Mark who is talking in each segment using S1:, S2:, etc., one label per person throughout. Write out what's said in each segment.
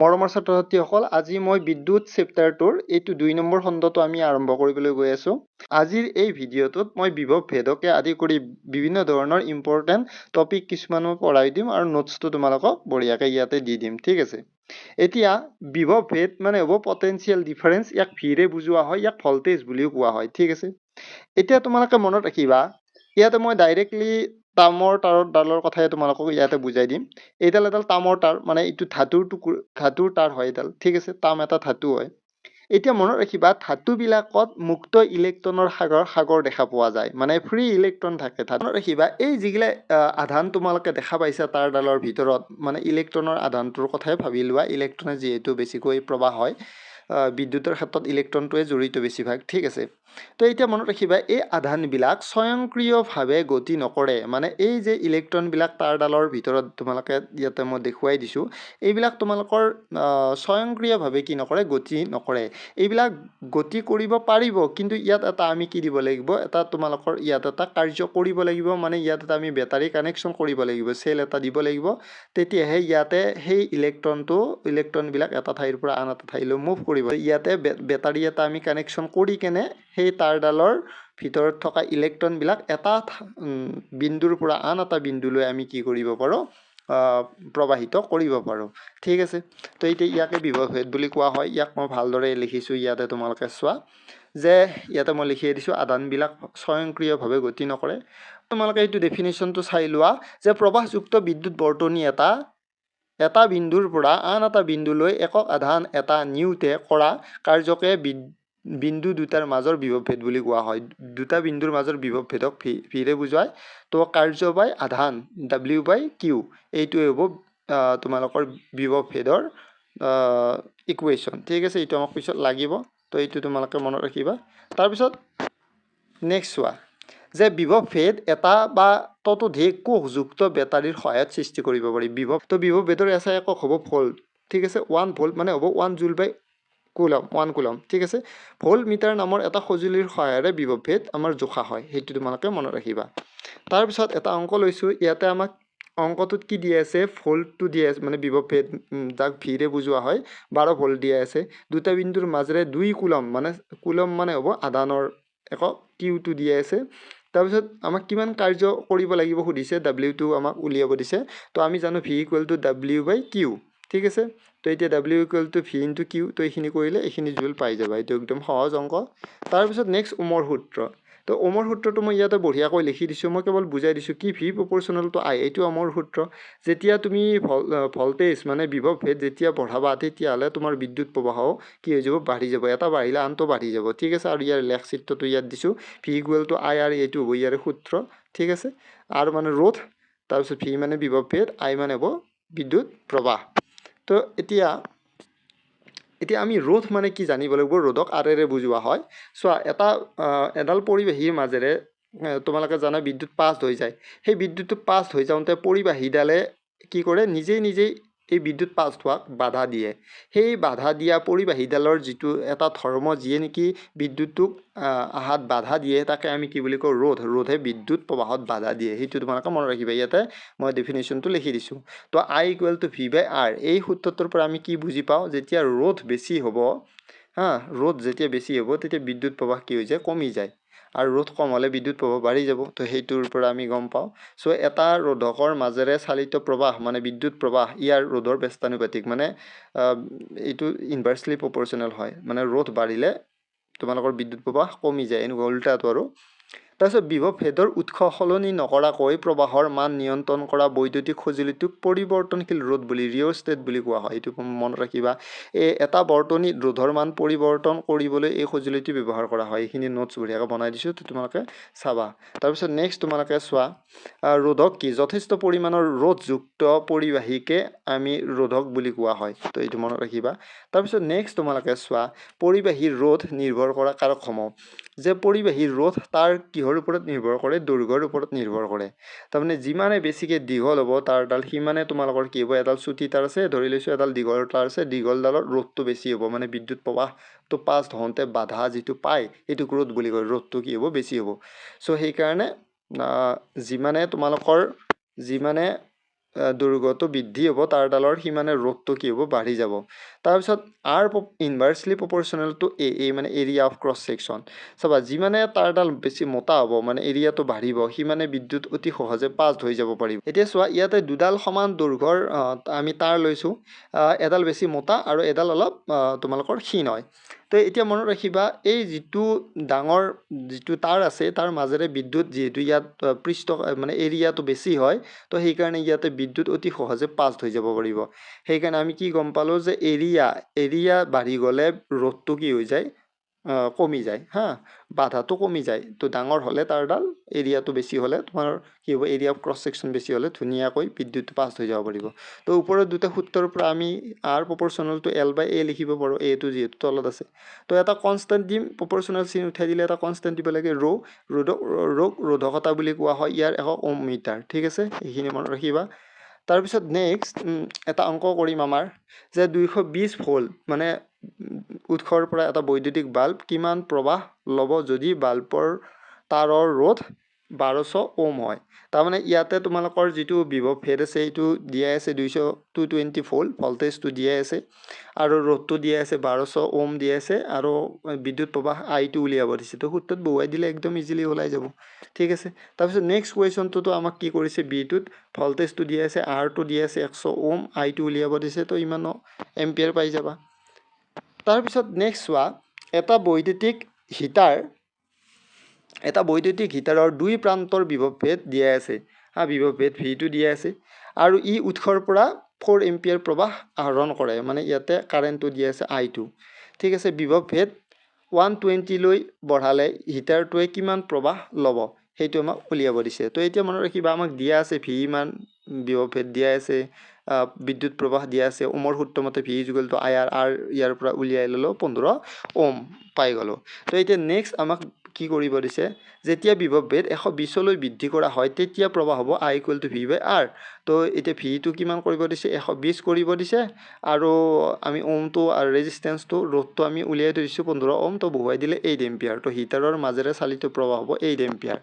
S1: মৰমৰ ছাত্ৰ ছাত্ৰীসকল আজি মই বিদ্যুৎ চেপ্টাৰটোৰ এইটো দুই নম্বৰ খণ্ডটো আমি আৰম্ভ কৰিবলৈ গৈ আছোঁ। আজিৰ এই ভিডিঅ'টোত মই বিভৱ ভেদকে আদি কৰি বিভিন্ন ধৰণৰ ইম্পৰ্টেণ্ট টপিক কিছুমানো পঢ়াই দিম আৰু নোটছটো তোমালোকক বঢ়িয়াকৈ ইয়াতে দি দিম ঠিক আছে? এতিয়া বিভৱ ভেদ মানে হ'ব পটেঞ্চিয়েল ডিফাৰেঞ্চ ইয়াক ভিৰে বুজোৱা হয় ইয়াক ভল্টেজ বুলিও কোৱা হয় ঠিক আছে? এতিয়া তোমালোকে মনত ৰাখিবা ইয়াতে মই ডাইৰেক্টলি তামৰ তাৰৰ ডালৰ কথাই তোমালোকক ইয়াতে বুজাই দিম। এইডাল এডাল তামৰ তাঁৰ মানে এইটো ধাতুৰ টুকুৰ ধাতুৰ তাঁৰ হয় এডাল ঠিক আছে তাম এটা ধাতু হয়। এতিয়া মনত ৰাখিবা ধাতুবিলাকত মুক্ত ইলেক্ট্ৰনৰ সাগৰ সাগৰ দেখা পোৱা যায় মানে ফ্ৰী ইলেক্ট্ৰন থাকে। ধাতু মনত ৰাখিবা এই যিগিলা আধান তোমালোকে দেখা পাইছা তাঁৰডালৰ ভিতৰত মানে ইলেক্ট্ৰনৰ আধানটোৰ কথাই ভাবি লোৱা ইলেক্ট্ৰনে যিহেতু বেছিকৈ প্ৰবাহ হয় বিদ্যুতৰ ক্ষেত্ৰত ইলেক্ট্ৰনটোৱে জড়িত বেছিভাগ ঠিক আছে। তো এতিয়া মনত ৰাখিবা এই আধানবিলাক স্বয়ংক্ৰিয়ভাৱে গতি নকৰে। মানে এই যে ইলেক্ট্ৰনবিলাক তাঁৰডালৰ ভিতৰত তোমালোকে ইয়াতে মই দেখুৱাই দিছোঁ এইবিলাক তোমালোকৰ স্বয়ংক্ৰিয়ভাৱে কি নকৰে গতি নকৰে। এইবিলাক গতি কৰিব পাৰিব কিন্তু ইয়াত এটা আমি কি দিব লাগিব এটা তোমালোকৰ ইয়াত এটা কাৰ্য কৰিব লাগিব মানে ইয়াত এটা আমি বেটাৰী কানেকশ্যন কৰিব লাগিব চেল এটা দিব লাগিব। তেতিয়াহে ইয়াতে সেই ইলেক্ট্ৰনটো ইলেক্ট্ৰনবিলাক এটা ঠাইৰ পৰা আন এটা ঠাইলৈ মুভ কৰিব। ইয়াতে বেটাৰী এটা আমি কানেকশ্যন কৰি কেনে সেই তাঁৰডালৰ ভিতৰত থকা ইলেক্ট্ৰনবিলাক এটা বিন্দুৰ পৰা আন এটা বিন্দুলৈ আমি কি কৰিব পাৰোঁ প্ৰবাহিত কৰিব পাৰোঁ। ঠিক আছে তো এতিয়া ইয়াকে বিভৱ ভেদ বুলি কোৱা হয়। ইয়াক মই ভালদৰে লিখিছোঁ ইয়াতে তোমালোকে চোৱা। যে ইয়াতে মই লিখিয়ে দিছোঁ আধানবিলাক স্বয়ংক্ৰিয়ভাৱে গতি নকৰে। তোমালোকে এইটো ডেফিনেশ্যনটো চাই লোৱা যে প্ৰবাহযুক্ত বিদ্যুৎ বৰ্তনী এটা এটা বিন্দুৰ পৰা আন এটা বিন্দুলৈ একক আধান এটা নিওঁতে কৰা কাৰ্যকে বিদ বিন্দু দুটাৰ মাজৰ বিভৱ ভেদ বুলি কোৱা হয়। দুটা বিন্দুৰ মাজৰ বিভৱ ভেদক ভি ভিৰে বুজায় তো কাৰ্য বাই আধান ডাব্লিউ বাই কিউ এইটোৱে হ'ব তোমালোকৰ বিভৱ ভেদৰ ইকুৱেশ্যন ঠিক আছে এইটো আমাক পিছত লাগিব। তো এইটো তোমালোকে মনত ৰাখিবা। তাৰপিছত নেক্সট চোৱা যে বিভৱ ভেদ এটা বা ততোধিক কোষযুক্ত বেটাৰীৰ সহায়ত সৃষ্টি কৰিব পাৰি। বিভৱ তো বিভৱ ভেদৰ এছাই একক হ'ব ভল্ট ঠিক আছে ওৱান ভল্ট মানে হ'ব one joule by coulomb one coulomb ঠিক আছে? ভল্ট মিটাৰ নামৰ এটা সঁজুলিৰ সহায়েৰে বিভৱ ভেদ আমাৰ জোখা হয় সেইটো তোমালোকে মনত ৰাখিবা। তাৰপিছত এটা অংক লৈছোঁ ইয়াতে আমাক অংকটোত কি দিয়া আছে ভল্টটো দিয়া আছে মানে বিভৱ ভেদ উম, যাক ভিৰে বুজোৱা হয় বাৰ ভল্ট দিয়া আছে। দুটা বিন্দুৰ মাজেৰে দুই কুলম মানে কুলম মানে হ'ব আধানৰ একক কিউটো দিয়া আছে। তাৰপিছত আমাক কিমান কাৰ্য কৰিব লাগিব সুধিছে ডাব্লিউটো আমাক উলিয়াব দিছে। তো আমি জানো V equal to W by Q ঠিক আছে? তো এতিয়া W equal to V into Q তো এইখিনি কৰিলে এইখিনি জুল পাই যাবা। এইটো একদম সহজ অংক। তাৰপিছত নেক্সট ওমৰ সূত্ৰ। তো ওমৰ সূত্ৰটো মই ইয়াতে বঢ়িয়াকৈ লিখি দিছোঁ। মই কেৱল বুজাই দিছোঁ কি ভি প্ৰপৰ্চনেল টু আই এইটো ওমৰ সূত্ৰ। যেতিয়া তুমি ভল ভল্টেজ মানে বিভৱ ভেদ যেতিয়া বঢ়াবা তেতিয়াহ'লে তোমাৰ বিদ্যুৎ প্ৰবাহও কি হৈ যাব? বাঢ়ি যাব। এটা বাঢ়িলে আনটো বাঢ়ি যাব। ঠিক আছে? আৰু ইয়াৰ লেখ চিত্ৰটো ইয়াত দিছোঁ। ভি ইকুৱেল টু আই আৰু এইটো হ'ব ইয়াৰে সূত্ৰ। ঠিক আছে? আৰু মানে ৰোধ তাৰপিছত ভি মানে বিভৱ ভেদ আই মানে হ'ব বিদ্যুৎ প্ৰবাহ। তো এতিয়া এতিয়া আমি ৰোধ মানে কি জানিব লাগিব? ৰোধক আৰেৰে বুজোৱা হয়। চোৱা এটা এডাল পৰিবাহীৰ মাজেৰে তোমালোকে জানা বিদ্যুৎ পাছ হৈ যায়। সেই বিদ্যুৎটো পাছ হৈ যাওঁতে পৰিবাহীডালে কি কৰে? নিজেই নিজেই এই বিদ্যুৎ পাছ হোৱাক বাধা দিয়ে। সেই বাধা দিয়া পৰিবাহীডালৰ যিটো এটা ধৰ্ম যিয়ে নেকি বিদ্যুৎটোক আহ, আহাত বাধা দিয়ে তাকে আমি কি বুলি কওঁ ৰোধ। ৰোধে বিদ্যুৎ প্ৰবাহত বাধা দিয়ে। সেইটো তোমালোকে মনত ৰাখিবা। ইয়াতে মই ডেফিনেশ্যনটো লিখি দিছোঁ। তো I equal to V by R এই সূত্ৰটোৰ পৰা আমি কি বুজি পাওঁ? যেতিয়া ৰোধ বেছি হ'ব হা ৰোধ যেতিয়া বেছি হ'ব তেতিয়া বিদ্যুৎ প্ৰবাহ কি হৈ যায়? কমি যায়। আৰু ৰোধ কম হ'লে বিদ্যুৎ প্ৰবাহ বাঢ়ি যাব তো সেইটোৰ পৰা আমি গম পাওঁ। চ' এটা ৰোধকৰ মাজেৰে চালিত প্ৰবাহ মানে বিদ্যুৎ প্ৰবাহ ইয়াৰ ৰোধৰ ব্যস্তানুপাতিক মানে এইটো ইনভাৰ্চলি প্ৰপৰ্চনেল হয়। মানে ৰোধ বাঢ়িলে তোমালোকৰ বিদ্যুৎ প্ৰবাহ কমি যায় এনেকুৱা উল্টাটো আৰু। তাৰপিছত বিভৱ ভেদৰ উৎস সলনি নকৰাকৈ প্ৰবাহৰ মান নিয়ন্ত্ৰণ কৰা বৈদ্যুতিক সঁজুলিটোক পৰিৱৰ্তনশীল ৰোধ বুলি ৰিঅ'ষ্টেট বুলি কোৱা হয়। এইটো মনত ৰাখিবা। এই এটা বৰ্তনীত ৰোধৰ মান পৰিৱৰ্তন কৰিবলৈ এই সঁজুলিটো ব্যৱহাৰ কৰা হয়। এইখিনি নোটছ বঢ়িয়াকৈ বনাই দিছোঁ তোমালোকে চাবা। তাৰপিছত নেক্সট তোমালোকে চোৱা। ৰোধক কি? যথেষ্ট পৰিমাণৰ ৰোধযুক্ত পৰিবাহীকে আমি ৰোধক বুলি কোৱা হয়। তো এইটো মনত ৰাখিবা। তাৰপিছত নেক্সট তোমালোকে চোৱা। পৰিবাহীৰ ৰোধ নিৰ্ভৰ কৰা কাৰকসমূহ। যে পৰিবাহীৰ ৰোধ তাৰ কিহৰ ওপৰত নিৰ্ভৰ কৰে দৈৰ্ঘ্যৰ ওপৰত নিৰ্ভৰ কৰে। তাৰমানে যিমানে বেছিকৈ দীঘল হ'ব তাৰডাল সিমানে তোমালোকৰ কি হ'ব এডাল চুটি তাঁৰ আছে ধৰি লৈছোঁ এডাল দীঘল তাঁৰ আছে দীঘলডালৰ ৰোধটো বেছি হ'ব মানে বিদ্যুৎ প্ৰবাহটো পাছ হওঁতে বাধা যিটো পায় সেইটোক ৰোধ বুলি কয় ৰোধটো কি হ'ব বেছি হ'ব। চ' সেইকাৰণে যিমানে তোমালোকৰ যিমানে দৈৰ্ঘ্যটো বৃদ্ধি হ'ব তাঁৰডালৰ সিমানে ৰ'দটো কি হ'ব বাঢ়ি যাব। তাৰপিছত R inversely proportional to A A মানে এৰিয়া অফ ক্ৰছ ছেকশ্যন চাবা যিমানে তাঁৰডাল বেছি মোটা হ'ব মানে এৰিয়াটো বাঢ়িব সিমানে বিদ্যুৎ অতি সহজে পাছ হৈ যাব পাৰিব। এতিয়া চোৱা ইয়াতে দুডাল সমান দৈৰ্ঘ্যৰ আহ, আমি তাঁৰ লৈছোঁ। এডাল বেছি মোটা আৰু এডাল অলপ তোমালোকৰ ক্ষীণ হয়। তো এতিয়া মনত ৰাখিবা এই যিটো ডাঙৰ যিটো তাঁৰ আছে তাৰ মাজেৰে বিদ্যুৎ যিহেতু ইয়াত পৃষ্ঠ মানে এৰিয়াটো বেছি হয় তো সেইকাৰণে ইয়াতে বিদ্যুৎ অতি সহজে পাছ হৈ যাব পাৰিব। সেইকাৰণে আমি কি গম পালোঁ যে এৰিয়া এৰিয়া বাঢ়ি গ'লে ৰ'দটো কি হৈ যায়? কমি যায় হা? বাধাটো কমি যায়। তো ডাঙৰ হ'লে তাঁৰডাল এৰিয়াটো বেছি হ'লে তোমাৰ কি হ'ব এৰিয়া অফ ক্ৰছ ছেকশ্যন বেছি হ'লে ধুনীয়াকৈ বিদ্যুৎ পাছ হৈ যাব পাৰিব। তো ওপৰৰ দুটা সূত্ৰৰ পৰা আমি R proportional to L by A লিখিব পাৰোঁ এটো যিহেতু তলত আছে। তো এটা কনষ্টেণ্ট দিম প্ৰপৰ্চনেল চিন উঠাই দিলে এটা কনষ্টেণ্ট দিব লাগে ৰ' ৰোধ ৰোগ ৰোধকতা বুলি কোৱা হয় ইয়াৰ এশ ওম মিটাৰ ঠিক আছে? এইখিনি মনত ৰাখিবা। তাৰপিছত নেক্সট এটা অংক কৰিম আমাৰ যে দুইশ বিছ ভোল্ট মানে উৎসৰ পৰা এটা বৈদ্যুতিক বাল্ব কিমান প্ৰবাহ ল'ব যদি বাল্বৰ তাৰৰ ৰোধ বাৰশ ওম হয়? তাৰমানে ইয়াতে তোমালোকৰ যিটো বিভৱ ভেদ আছে সেইটো দিয়াই আছে দুইশ টু টুৱেণ্টি ভোল্ট ভল্টেজটো দিয়াই আছে আৰু ৰ'দটো দিয়া আছে বাৰশ ওম দিয়া আছে আৰু বিদ্যুৎ প্ৰবাহ আইটো উলিয়াব দিছে। তো সূত্ৰত বহুৱাই দিলে একদম ইজিলি ওলাই যাব। ঠিক আছে? তাৰপিছত নেক্সট কুৱেশ্যনটোতো আমাক কি কৰিছে বিটোত? ভল্টেজটো দিয়া আছে আৰটো দিয়া আছে এশ ওম আইটো উলিয়াব দিছে তো ইমান এম্পিয়াৰ পাই যাবা। তাৰপিছত নেক্সট চোৱা এটা বৈদ্যুতিক হিটাৰ এটা বৈদ্যুতিক হিটাৰৰ দুই প্ৰান্তৰ বিভৱ ভেদ দিয়া আছে। হা বিভৱ ভেদ ভিটো দিয়া আছে। আৰু ই উৎসৰ পৰা ফ'ৰ এম্পিয়াৰ প্ৰবাহ আহৰণ কৰে মানে ইয়াতে কাৰেণ্টটো দিয়া আছে আইটো ঠিক আছে বিভৱ ভেদ ওৱান টুৱেণ্টিলৈ বঢ়ালে হিটাৰটোৱে কিমান প্ৰবাহ ল'ব সেইটো আমাক উলিয়াব দিছে। তো এতিয়া মনত ৰাখিবা আমাক দিয়া আছে ভি মান বিভৱ ভেদ দিয়া আছে। বিদ্যুৎ প্ৰবাহ দিয়া আছে ওমৰ সূত্ৰমতে ভি যুগলটো আই আৰ আৰ ইয়াৰ পৰা উলিয়াই ল'লোঁ পোন্ধৰ ওম পাই গ'লোঁ। তো এতিয়া নেক্সট আমাক কি কৰিব দিছে যেতিয়া বিভৱ ভেদ এশ বিছলৈ বৃদ্ধি কৰা হয় তেতিয়া প্ৰবাহ হ'ব I equal to V by R তো এতিয়া ভিটো কিমান কৰিব দিছে এশ বিছ কৰিব দিছে আৰু আমি ওমটো আৰু ৰেজিষ্টেঞ্চটো ৰ'দটো আমি উলিয়াই থৈ দিছোঁ পোন্ধৰ ওম তো বহুৱাই দিলে এইট এম্পিয়াৰ তো হিটাৰৰ মাজেৰে চালিত প্ৰবাহ হ'ব এইট এম্পিয়াৰ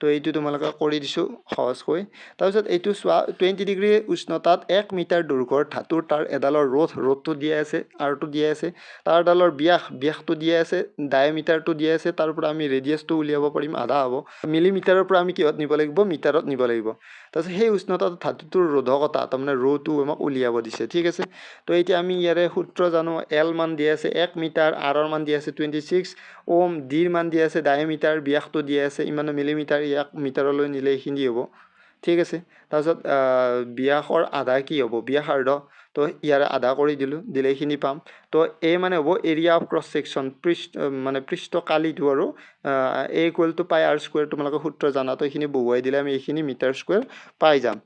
S1: তো এইটো তোমালোকে কৰি দিছোঁ সহজকৈ তাৰপিছত এইটো চোৱা টুৱেণ্টি ডিগ্ৰী উষ্ণতাত এক মিটাৰ দৈৰ্ঘ্যৰ ধাতুৰ তাৰ এডালৰ ৰ'দ ৰ'দটো দিয়া আছে আৰটো দিয়া আছে তাৰডালৰ ব্যাস ব্যাসটো দিয়া আছে ডায়েমিটাৰটো দিয়া আছে তাৰ পৰা আমি ৰেডিয়াছটো উলিয়াব পাৰিম আধা হ'ব। মিলিমিটাৰৰ পৰা আমি কিহত নিব লাগিব? মিটাৰত নিব লাগিব। তাৰপিছত সেই উষ্ণতাত ধাতুটোৰ ৰোধকতা তাৰমানে ৰ'টো আমাক উলিয়াব দিছে ঠিক আছে? তো এতিয়া আমি ইয়াৰে সূত্ৰ জানো এল মান দিয়া আছে এক মিটাৰ আৰৰ মান দিয়া আছে টুৱেণ্টি ছিক্স ওম ডিৰ মান দিয়া আছে ডায়েমিটাৰ ব্যাসটো দিয়া আছে ইমানো মিলিমিটাৰ ইয়াক মিটাৰলৈ নিলে এইখিনি হ'ব ঠিক আছে তাৰপিছত ব্যাসৰ আধা কি হ'ব ব্যাসাৰ্ধ তো ইয়াৰে আধা কৰি দিলোঁ দিলে এইখিনি পাম তো এ মানে হ'ব এৰিয়া অফ ক্ৰছ ছেকশ্যন পৃষ্ঠ মানে পৃষ্ঠ কালিটো আৰু A equal to pi R square তোমালোকে সূত্ৰ জানা তো এইখিনি বহুৱাই দিলে আমি এইখিনি মিটাৰ স্কুৱেৰ পাই যাম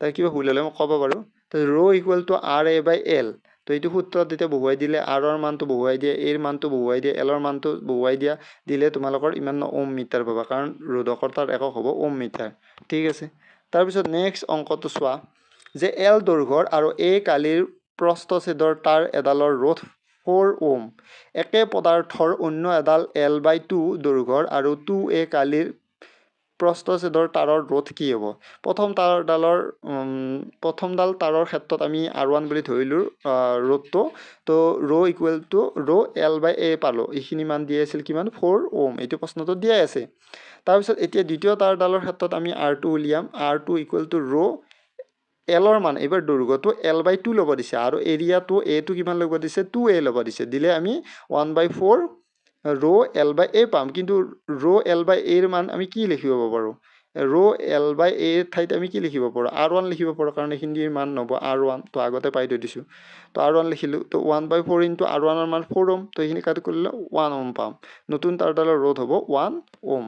S1: তাৰ কিবা ভুল হ'লে মই ক'ব পাৰোঁ rho' equal to R A by L তো এইটো সূত্ৰত যেতিয়া বহুৱাই দিলে আৰৰ মানটো বহুৱাই দিয়ে এৰ মানটো বহুৱাই দিয়ে এলৰ মানটো বহুৱাই দিয়া দিলে তোমালোকৰ ইমান ওম মিটাৰ পাবা কাৰণ ৰোধকতাৰ একক হ'ব ওম মিটাৰ। ঠিক আছে? তাৰপিছত নেক্সট অংকটো চোৱা যে এল দৈৰ্ঘ্যৰ আৰু এ কালিৰ প্ৰস্থছেদৰ তাঁৰ এডালৰ ৰোধ ফ'ৰ ওম একে পদাৰ্থৰ অন্য এডাল এল বাই টু দৈৰ্ঘ্যৰ আৰু টু এ কালিৰ প্ৰস্থছেদৰ তাঁৰৰ ৰোধ কি হ'ব? প্ৰথম তাঁৰডালৰ প্ৰথমডাল তাঁৰৰ ক্ষেত্ৰত আমি আৰ ওৱান বুলি ধৰিলোঁ ৰোধটো তো rho' equal to rho' L by A পালোঁ। এইখিনি মান দিয়া আছিল কিমান? Four ohm. এইটো প্ৰশ্নটো দিয়াই আছে। তাৰপিছত এতিয়া দ্বিতীয় তাঁৰডালৰ ক্ষেত্ৰত আমি আৰ টু উলিয়াম। R two equal to rho' এলৰ মান। এইবাৰ দৈৰ্ঘ্যটো এল বাই টু ল'ব দিছে। আৰু এৰিয়াটো এটো কিমান ল'ব দিছে? টু এ ল'ব দিছে। দিলে আমি one by four rho' L by A পাম। কিন্তু ৰ' এল বাই এৰ মান আমি কি লিখিব পাৰোঁ? ৰ' এল বাই এৰ ঠাইত আমি কি লিখিব পাৰোঁ? আৰ ওৱান লিখিব পাৰোঁ কাৰণ এইখিনিৰ মান নহ'ব আৰ ওৱান তো আগতে পাই থৈ দিছোঁ। তো আৰ ওৱান লিখিলোঁ। তো one by four into R ওৱানৰ মান ফ'ৰ ওম। তো এইখিনি কাটি কৰিলে ওৱান ওম পাম। নতুন তাঁৰডালৰ ৰোধ হ'ব ওৱান ওম।